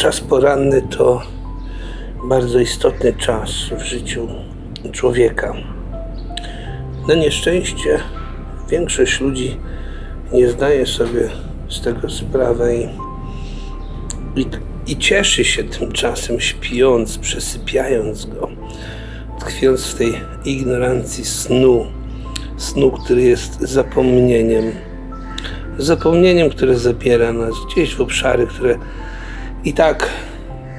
Czas poranny to bardzo istotny czas w życiu człowieka. Na nieszczęście większość ludzi nie zdaje sobie z tego sprawy i, i, i cieszy się tym czasem, śpiąc, przesypiając go, tkwiąc w tej ignorancji snu, snu, który jest zapomnieniem. Zapomnieniem, które zabiera nas gdzieś w obszary, które i tak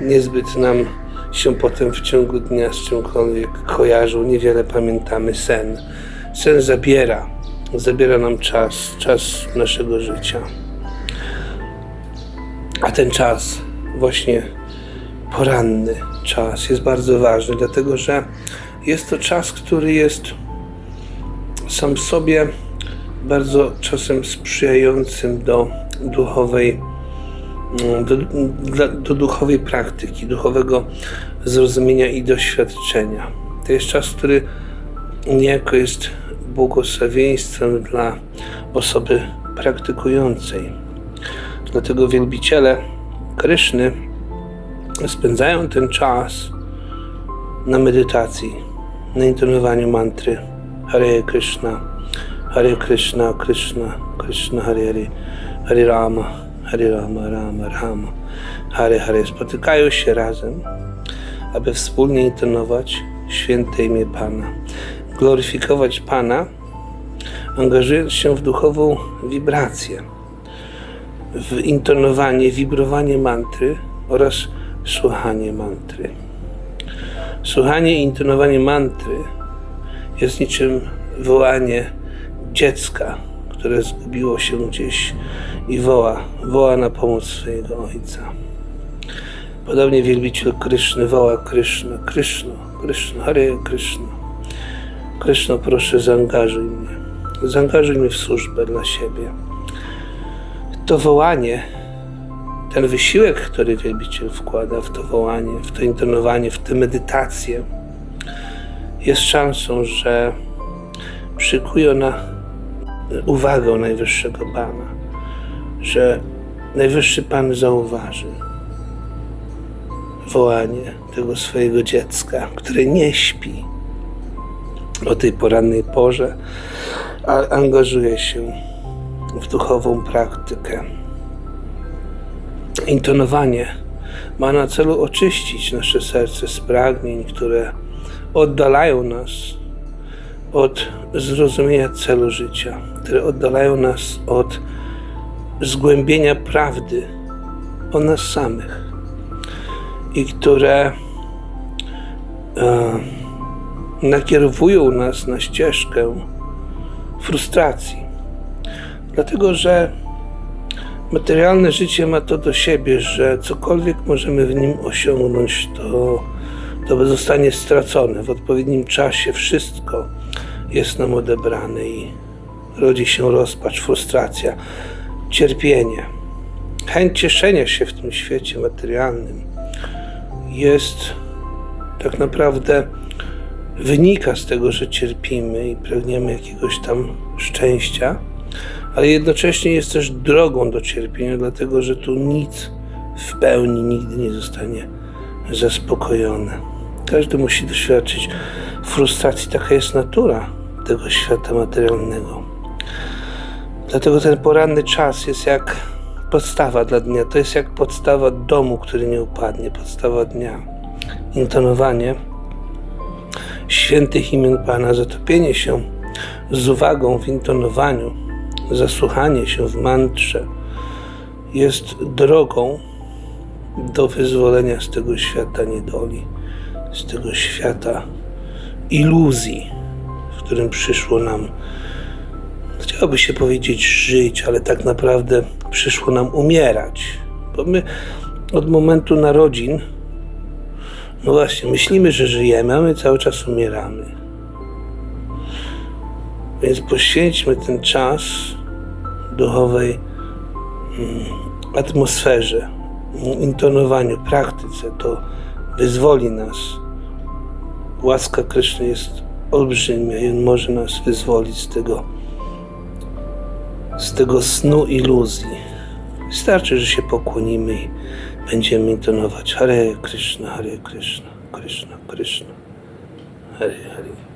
niezbyt nam się potem w ciągu dnia z czymkolwiek kojarzą. Niewiele pamiętamy sen. Sen zabiera, zabiera nam czas, czas naszego życia. A ten czas, właśnie poranny czas, jest bardzo ważny, dlatego że jest to czas, który jest sam w sobie bardzo czasem sprzyjającym do duchowej do, dla- do duchowej praktyki, duchowego zrozumienia i doświadczenia. To jest czas, który niejako jest błogosławieństwem dla osoby praktykującej. Dlatego wielbiciele Kryszny spędzają ten czas na medytacji, na intonowaniu mantry Hare Krishna, Hare Krishna, Krishna, Krishna, Hare Hare, Hare Rama, Hare Rama, Rama, Rama, Hare Hare. Spotykają się razem, aby wspólnie intonować święte imię Pana, gloryfikować Pana, angażując się w duchową wibrację, w intonowanie, wibrowanie mantry oraz słuchanie mantry. Słuchanie i intonowanie mantry jest niczym wołanie dziecka, które zgubiło się gdzieś i woła, woła na pomoc swojego ojca. Podobnie wielbiciel Kryszny woła Kryszna, Kryszno, Kryszno, Hare Kryszno. Kryszno, proszę zaangażuj mnie. Zaangażuj mnie w służbę dla siebie. To wołanie, ten wysiłek, który wielbiciel wkłada w to wołanie, w to intonowanie, w tę medytację, jest szansą, że przykuje ona uwagę Najwyższego Pana, że Najwyższy Pan zauważy wołanie tego swojego dziecka, które nie śpi o tej porannej porze, a angażuje się w duchową praktykę. Intonowanie ma na celu oczyścić nasze serce z pragnień, które oddalają nas od zrozumienia celu życia, które oddalają nas od zgłębienia prawdy o nas samych i które e, nakierowują nas na ścieżkę frustracji. Dlatego, że materialne życie ma to do siebie, że cokolwiek możemy w nim osiągnąć, to, to zostanie stracone. W odpowiednim czasie wszystko jest nam odebrane i rodzi się rozpacz, frustracja, cierpienie. Chęć cieszenia się w tym świecie materialnym jest tak naprawdę wynika z tego, że cierpimy i pragniemy jakiegoś tam szczęścia, ale jednocześnie jest też drogą do cierpienia, dlatego że tu nic w pełni nigdy nie zostanie zaspokojone. Każdy musi doświadczyć frustracji, taka jest natura tego świata materialnego. Dlatego ten poranny czas jest jak podstawa dla dnia. To jest jak podstawa domu, który nie upadnie, podstawa dnia. Intonowanie świętych imion Pana, zatopienie się z uwagą w intonowaniu, zasłuchanie się w mantrze jest drogą do wyzwolenia z tego świata niedoli, z tego świata iluzji, w którym przyszło nam, chciałoby się powiedzieć, żyć, ale tak naprawdę przyszło nam umierać. Bo my od momentu narodzin, no właśnie, myślimy, że żyjemy, a my cały czas umieramy. Więc poświęćmy ten czas duchowej mm, atmosferze, intonowaniu, praktyce. To wyzwoli nas. Łaska Kryszny jest olbrzymia i On może nas wyzwolić z tego, z tego snu iluzji. Wystarczy, że się pokłonimy i będziemy intonować Hare Krishna, Hare Krishna, Krishna, Krishna, Hare Hare.